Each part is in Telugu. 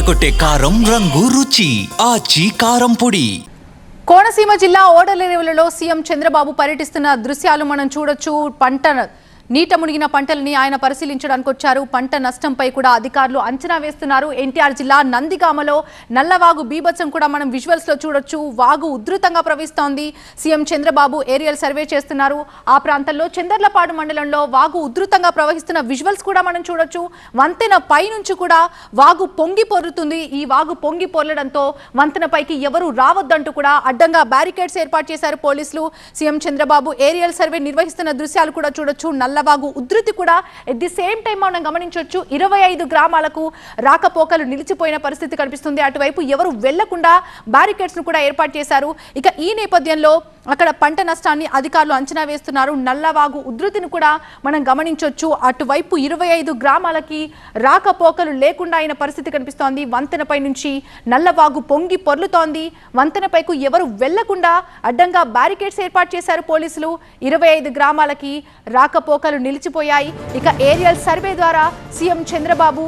అదరగొట్టే కారం రంగు రుచి ఆచి కారం పొడి. కోనసీమ జిల్లా ఓడలేరులలో సీఎం చంద్రబాబు పర్యటిస్తున్న దృశ్యాలు మనం చూడొచ్చు. పంట నీట మునిగిన పంటలని ఆయన పరిశీలించడానికి వచ్చారు పంట నష్టంపై కూడా అధికారులు అంచనా వేస్తున్నారు. ఎన్టీఆర్ జిల్లా నందిగామలో నల్లవాగు బీభత్సం కూడా మనం విజువల్స్లో చూడొచ్చు. వాగు ఉధృతంగా ప్రవహిస్తోంది. సీఎం చంద్రబాబు ఏరియల్ సర్వే చేస్తున్నారు. ఆ ప్రాంతంలో చందర్లపాడు మండలంలో వాగు ఉధృతంగా ప్రవహిస్తున్న విజువల్స్ కూడా మనం చూడొచ్చు. వంతెన పై నుంచి కూడా వాగు పొంగి పొరుతుంది ఈ వాగు పొంగి పొర్లడంతో వంతెన పైకి ఎవరు రావద్దంటూ కూడా అడ్డంగా బ్యారికేడ్స్ ఏర్పాటు చేశారు పోలీసులు. సీఎం చంద్రబాబు ఏరియల్ సర్వే నిర్వహిస్తున్న దృశ్యాలు కూడా చూడొచ్చు. నల్ల నల్లవాగు ఉధృతి కూడా ఎట్ ది సేమ్ టైం మనం గమనించవచ్చు ఇరవై ఐదు గ్రామాలకు రాకపోకలు నిలిచిపోయిన పరిస్థితి కనిపిస్తుంది. అటువైపు ఎవరు వెళ్ళకుండా బ్యారికేడ్స్ను కూడా ఏర్పాటు చేశారు. ఇక ఈ నేపథ్యంలో అక్కడ పంట నష్టాన్ని అధికారులు అంచనా వేస్తున్నారు. నల్లవాగు ఉధృతిని కూడా మనం గమనించవచ్చు అటువైపు ఇరవై ఐదు గ్రామాలకి రాకపోకలు లేకుండా అయిన పరిస్థితి కనిపిస్తోంది. వంతెనపై నుంచి నల్లవాగు పొంగి పొర్లుతోంది. వంతెనపైకు ఎవరు వెళ్ళకుండా అడ్డంగా బ్యారికేడ్స్ ఏర్పాటు చేశారు పోలీసులు. ఇరవై ఐదు గ్రామాలకి రాకపోకలు నిలిచిపోయాయి. ఇక ఏరియల్ సర్వే ద్వారా సీఎం చంద్రబాబు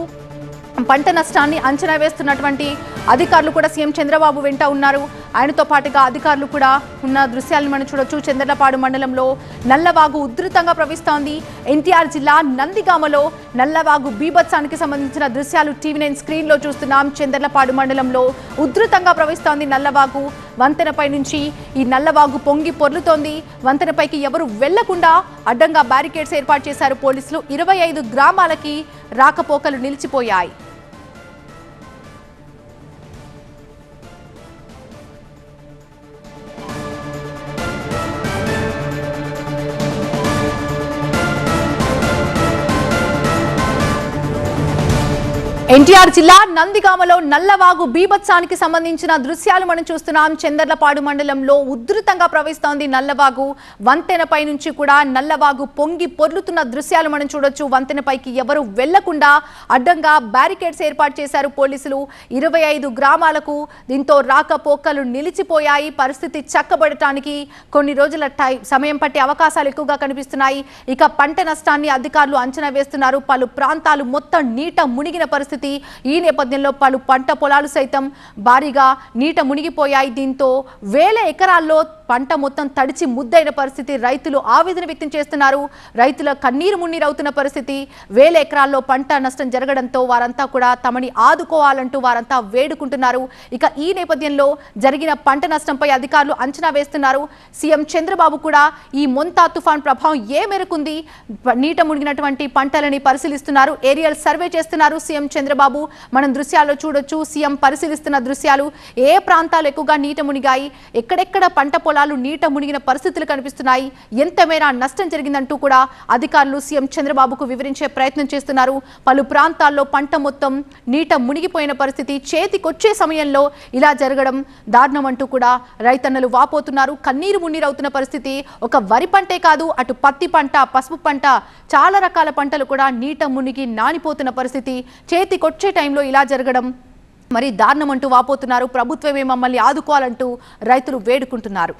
పంట నష్టాన్ని అంచనా వేస్తున్నటువంటి అధికారులు కూడా సీఎం చంద్రబాబు వెంట ఉన్నారు. ఆయనతో పాటుగా అధికారులు కూడా ఉన్న దృశ్యాలను మనం చూడొచ్చు. చంద్రలపాడు మండలంలో నల్లవాగు ఉధృతంగా ప్రవహిస్తోంది. ఎన్టీఆర్ జిల్లా నందిగామలో నల్లవాగు బీభత్సానికి సంబంధించిన దృశ్యాలు టీవీ నైన్ స్క్రీన్లో చూస్తున్నాం. చంద్రలపాడు మండలంలో ఉధృతంగా ప్రవహిస్తోంది నల్లవాగు. వంతెనపై నుంచి ఈ నల్లవాగు పొంగి పొర్లుతోంది. వంతెనపైకి ఎవరు వెళ్ళకుండా అడ్డంగా బ్యారికేడ్స్ ఏర్పాటు చేశారు పోలీసులు. ఇరవై ఐదు గ్రామాలకి రాకపోకలు నిలిచిపోయాయి. ఎన్టీఆర్ జిల్లా నందిగామలో నల్లవాగు బీభత్సానికి సంబంధించిన దృశ్యాలు మనం చూస్తున్నాం. చందర్లపాడు మండలంలో ఉధృతంగా ప్రవహిస్తోంది నల్లవాగు. వంతెనపై నుంచి కూడా నల్లవాగు పొంగి పొర్లుతున్న దృశ్యాలు మనం చూడొచ్చు. వంతెనపైకి ఎవరు వెళ్ళకుండా అడ్డంగా బ్యారికేడ్స్ ఏర్పాటు చేశారు పోలీసులు. ఇరవై ఐదు గ్రామాలకు దీంతో రాకపోకలు నిలిచిపోయాయి. పరిస్థితి చక్కబడటానికి కొన్ని రోజుల టై సమయం పట్టే అవకాశాలు ఎక్కువగా కనిపిస్తున్నాయి. ఇక పంట నష్టాన్ని అధికారులు అంచనా వేస్తున్నారు. పలు ప్రాంతాలు మొత్తం నీట మునిగిన పరిస్థితి ఈ నేపథ్యంలో పలు పంట పొలాలు సైతం భారీగా నీట మునిగిపోయాయి. దీంతో వేల ఎకరాల్లో పంట మొత్తం తడిచి ముద్దైన పరిస్థితి. రైతులు ఆవేదన వ్యక్తం చేస్తున్నారు. రైతుల కన్నీరు మున్నీరవుతున్న పరిస్థితి. వేల ఎకరాల్లో పంట నష్టం జరగడంతో వారంతా కూడా తమని ఆదుకోవాలంటూ వారంతా వేడుకుంటున్నారు. ఇక ఈ నేపథ్యంలో జరిగిన పంట నష్టంపై అధికారులు అంచనా వేస్తున్నారు. సీఎం చంద్రబాబు కూడా ఈ మొంతా తుఫాన్ ప్రభావం ఏ మేరకుంది నీట మునిగినటువంటి పంటలని పరిశీలిస్తున్నారు. ఏరియల్ సర్వే చేస్తున్నారు సీఎం చంద్రబాబు. మనం దృశ్యాల్లో చూడొచ్చు. సీఎం పరిశీలిస్తున్న దృశ్యాలు ఏ ప్రాంతాలు ఎక్కువగా నీట మునిగాయి? ఎక్కడెక్కడ పంట పొలాలు నీట మునిగిన పరిస్థితులు కనిపిస్తున్నాయి. ఎంతమైనా నష్టం జరిగిందంటూ కూడా అధికారులు సీఎం చంద్రబాబుకు వివరించే ప్రయత్నం చేస్తున్నారు. పలు ప్రాంతాల్లో పంట మొత్తం నీట మునిగిపోయిన పరిస్థితి చేతికొచ్చే సమయంలో ఇలా జరగడం దారుణం అంటూ కూడా రైతన్నలు వాపోతున్నారు. కన్నీరు మున్నీరవుతున్న పరిస్థితి ఒక వరి పంటే కాదు అటు పత్తి పంట పసుపు పంట చాలా రకాల పంటలు కూడా నీట మునిగి నానిపోతున్న పరిస్థితి చేతికొచ్చే టైంలో ఇలా జరగడం మరి దారుణం అంటూ వాపోతున్నారు. ప్రభుత్వమే మమ్మల్ని ఆదుకోవాలంటూ రైతులు వేడుకుంటున్నారు.